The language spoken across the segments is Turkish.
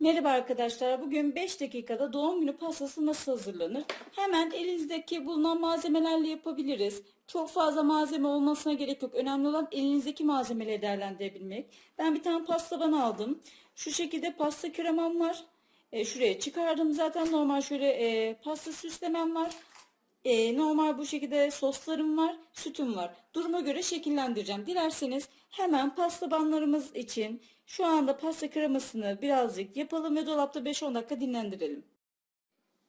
Merhaba arkadaşlar. Bugün 5 dakikada doğum günü pastası nasıl hazırlanır? Hemen elinizdeki bulunan malzemelerle yapabiliriz. Çok fazla malzeme olmasına gerek yok. Önemli olan elinizdeki malzemeleri değerlendirebilmek. Ben bir tane pasta tabanı aldım. Şu şekilde pasta kremam var. E, şuraya çıkardım. Zaten normal şöyle e, pasta süslemem var. E, normal bu şekilde soslarım var, sütüm var. Duruma göre şekillendireceğim. Dilerseniz hemen pasta banlarımız için şu anda pasta kremasını birazcık yapalım ve dolapta 5-10 dakika dinlendirelim.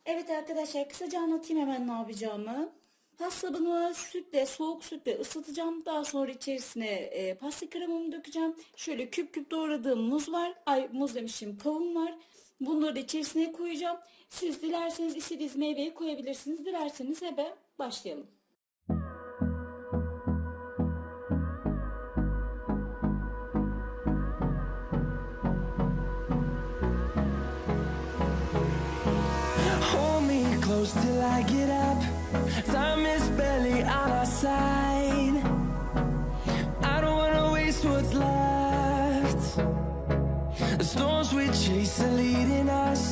Evet arkadaşlar kısaca anlatayım hemen ne yapacağımı. Pasta banını sütle, soğuk sütle ısıtacağım. Daha sonra içerisine e, pasta kremamı dökeceğim. Şöyle küp küp doğradığım muz var. Ay muz demişim kavun var. Bunları da içerisine koyacağım. Siz dilerseniz istediğiniz meyveyi koyabilirsiniz. Dilerseniz hebe başlayalım. Close till I get up. Time is barely on our side.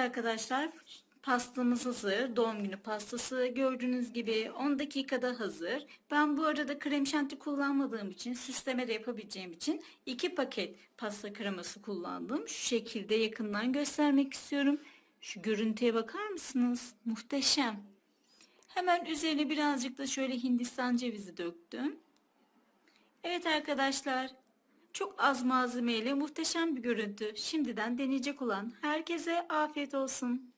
arkadaşlar pastamız hazır. Doğum günü pastası gördüğünüz gibi 10 dakikada hazır. Ben bu arada krem şanti kullanmadığım için süsleme de yapabileceğim için 2 paket pasta kreması kullandım. Şu şekilde yakından göstermek istiyorum. Şu görüntüye bakar mısınız? Muhteşem. Hemen üzerine birazcık da şöyle hindistan cevizi döktüm. Evet arkadaşlar, çok az malzemeyle muhteşem bir görüntü. Şimdiden deneyecek olan herkese afiyet olsun.